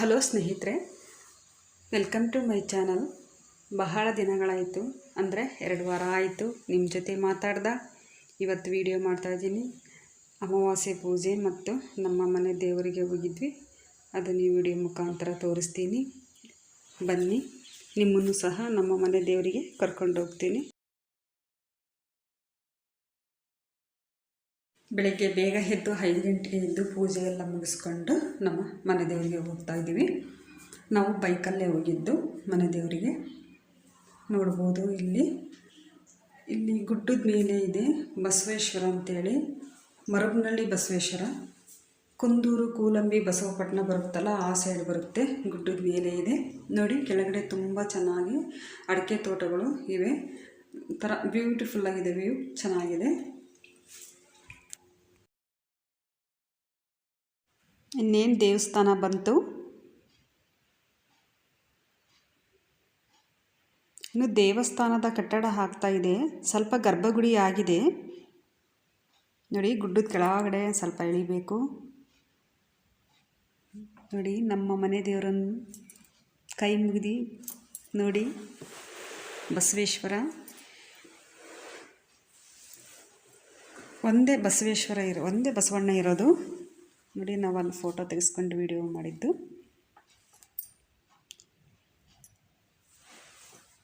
Hello ಸ್ನೇಹಿತರೆ welcome to my channel ಬಹಳ ದಿನಗಳಾಯಿತು, ಅಂದರೆ ಎರಡು ವಾರ ಆಯಿತು ನಿಮ್ಮ ಜೊತೆ ಮಾತಾಡ್ದ. ಇವತ್ತು ವಿಡಿಯೋ ಮಾಡ್ತಾಯಿದ್ದೀನಿ ಅಮಾವಾಸ್ಯೆ ಪೂಜೆ ಮತ್ತು ನಮ್ಮ ಮನೆ ದೇವರಿಗೆ ಹೋಗಿದ್ವಿ. ಅದನ್ನು ಈ ವಿಡಿಯೋ ಮುಖಾಂತರ ತೋರಿಸ್ತೀನಿ. ಬನ್ನಿ, ನಿಮ್ಮನ್ನು ಸಹ ನಮ್ಮ ಮನೆ ದೇವರಿಗೆ ಕರ್ಕೊಂಡು ಹೋಗ್ತೀನಿ. ಬೆಳಗ್ಗೆ ಬೇಗ ಎದ್ದು ಐದು ಗಂಟೆಗೆ ಎದ್ದು ಪೂಜೆ ಎಲ್ಲ ಮುಗಿಸ್ಕೊಂಡು ನಮ್ಮ ಮನೆ ದೇವರಿಗೆ ಹೋಗ್ತಾ ಇದ್ದೀವಿ. ನಾವು ಬೈಕಲ್ಲೇ ಹೋಗಿದ್ದು ಮನೆ ದೇವರಿಗೆ. ನೋಡ್ಬೋದು ಇಲ್ಲಿ. ಇಲ್ಲಿ ಗುಡ್ಡದ ಮೇಲೆ ಇದೆ ಬಸವೇಶ್ವರ ಅಂತೇಳಿ. ಮರಬನಹಳ್ಳಿ ಬಸವೇಶ್ವರ. ಕುಂದೂರು, ಕೂಲಂಬಿ, ಬಸವಪಟ್ಟಣ ಬರುತ್ತಲ್ಲ ಆ ಸೈಡ್ ಬರುತ್ತೆ. ಗುಡ್ಡದ ಮೇಲೆ ಇದೆ. ನೋಡಿ, ಕೆಳಗಡೆ ತುಂಬ ಚೆನ್ನಾಗಿ ಅಡಿಕೆ ತೋಟಗಳು ಇವೆ. ಥರ ಬ್ಯೂಟಿಫುಲ್ ಆಗಿದೆ ವ್ಯೂ ಚೆನ್ನಾಗಿದೆ. ಇನ್ನೇನು ದೇವಸ್ಥಾನ ಬಂತು? ಇನ್ನು ದೇವಸ್ಥಾನದ ಕಟ್ಟಡ ಹಾಕ್ತಾ ಇದೆ. ಸ್ವಲ್ಪ ಗರ್ಭಗುಡಿ ಆಗಿದೆ. ನೋಡಿ, ಗುಡ್ಡದ ಕೆಳಗಡೆ ಸ್ವಲ್ಪ ಇಳಿಬೇಕು ನೋಡಿ, ನಮ್ಮ ಮನೆ ದೇವರನ್ನು ಕೈ ಮುಗಿದು ನೋಡಿ, ಬಸವೇಶ್ವರ. ಒಂದೇ ಬಸವೇಶ್ವರ ಇರೋ, ಒಂದೇ ಬಸವಣ್ಣ ಇರೋದು. ನೋಡಿ ನಾವು ಅಲ್ಲಿ ಫೋಟೋ ತೆಗೆಸ್ಕೊಂಡು ವಿಡಿಯೋ ಮಾಡಿದ್ದು.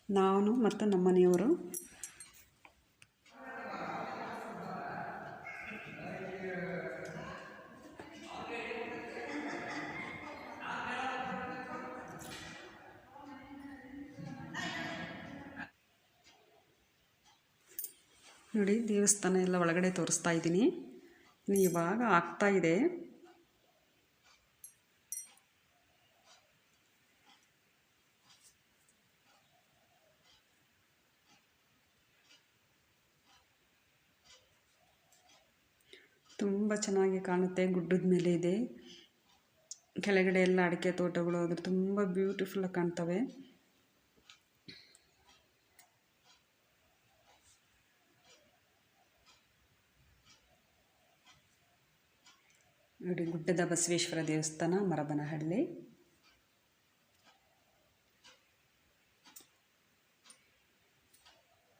ನಾನು ಮತ್ತು ನಮ್ಮ ಮನೆಯವರು. ನೋಡಿ, ದೇವಸ್ಥಾನ ಎಲ್ಲ ಒಳಗಡೆ ತೋರಿಸ್ತಾ ಇದ್ದೀನಿ. ಇವಾಗ ಆಗ್ತಾ ಇದೆ. ತುಂಬ ಚೆನ್ನಾಗಿ ಕಾಣುತ್ತೆ, ಗುಡ್ಡದ ಮೇಲೆ ಇದೆ. ಕೆಳಗಡೆ ಎಲ್ಲ ಅಡಿಕೆ ತೋಟಗಳು, ಅದ್ರ ತುಂಬ ಬ್ಯೂಟಿಫುಲ್ಲಾಗಿ ಕಾಣ್ತವೆ. ನೋಡಿ, ಗುಡ್ಡದ ಬಸವೇಶ್ವರ ದೇವಸ್ಥಾನ, ಮರಬನಹಳ್ಳಿ.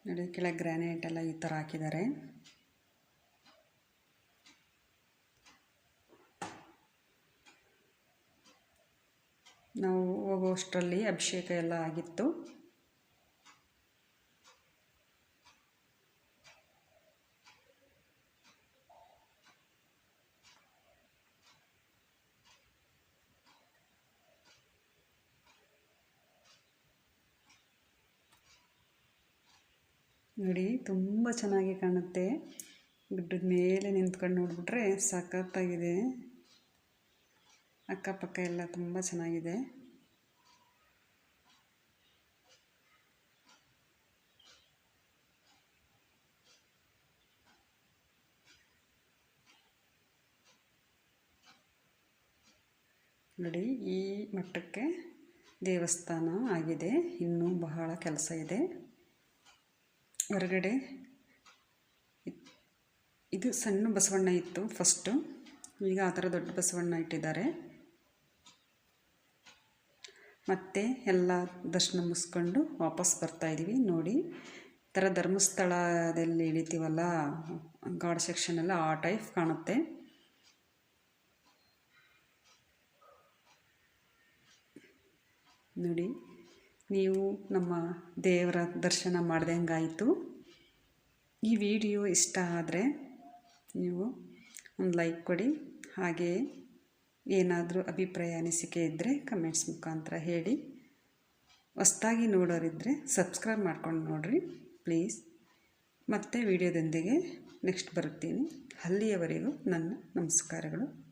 ನೋಡಿ, ಕೆಳಗೆ ಗ್ರಾನೈಟ್ ಎಲ್ಲ ಈ ಥರ ಹಾಕಿದ್ದಾರೆ. ನಾವು ಹೋಗುವಷ್ಟರಲ್ಲಿ ಅಭಿಷೇಕ ಎಲ್ಲ ಆಗಿತ್ತು. ನೋಡಿ ತುಂಬ ಚೆನ್ನಾಗಿ ಕಾಣುತ್ತೆ. ಗುಡ್ಡದ ಮೇಲೆ ನಿಂತ್ಕೊಂಡು ನೋಡಿಬಿಟ್ರೆ ಸಖತ್ತಾಗಿದೆ. ಅಕ್ಕಪಕ್ಕ ಎಲ್ಲ ತುಂಬ ಚೆನ್ನಾಗಿದೆ. ನೋಡಿ, ಈ ಮಟ್ಟಕ್ಕೆ ದೇವಸ್ಥಾನ ಆಗಿದೆ. ಇನ್ನೂ ಬಹಳ ಕೆಲಸ ಇದೆ. ಹೊರಗಡೆ ಇದು ಸಣ್ಣ ಬಸವಣ್ಣ ಇತ್ತು ಫಸ್ಟು ಈಗ ಆ ಥರ ದೊಡ್ಡ ಬಸವಣ್ಣ ಇಟ್ಟಿದ್ದಾರೆ. ಮತ್ತು ಎಲ್ಲ ದರ್ಶನ ಮುಗಿಸ್ಕೊಂಡು ವಾಪಸ್ ಬರ್ತಾಯಿದ್ದೀವಿ ನೋಡಿ ಥರ ಧರ್ಮಸ್ಥಳದಲ್ಲಿ ಇಳಿತೀವಲ್ಲ ಗಾಡ್ ಸೆಕ್ಷನೆಲ್ಲ ಆ ಟೈಪ್ ಕಾಣುತ್ತೆ. ನೋಡಿ, ನೀವು ನಮ್ಮ ದೇವರ ದರ್ಶನ ಮಾಡ್ದಂಗಾಯಿತು. ಈ ವಿಡಿಯೋ ಇಷ್ಟ ಆದರೆ ನೀವು ಒಂದು ಲೈಕ್ ಕೊಡಿ. ಹಾಗೆಯೇ ಏನಾದರೂ ಅಭಿಪ್ರಾಯ, ಅನಿಸಿಕೆ ಇದ್ದರೆ ಕಮೆಂಟ್ಸ್ ಮುಖಾಂತರ ಹೇಳಿ. ಹೊಸ್ತಾಗಿ ನೋಡೋರಿದ್ದರೆ ಸಬ್ಸ್ಕ್ರೈಬ್ ಮಾಡ್ಕೊಂಡು ನೋಡಿರಿ ಪ್ಲೀಸ್ ಮತ್ತೆ ವಿಡಿಯೋದೊಂದಿಗೆ ನೆಕ್ಸ್ಟ್ ಬರುತ್ತೀನಿ. ಅಲ್ಲಿಯವರೆಗೂ ನನ್ನ ನಮಸ್ಕಾರಗಳು.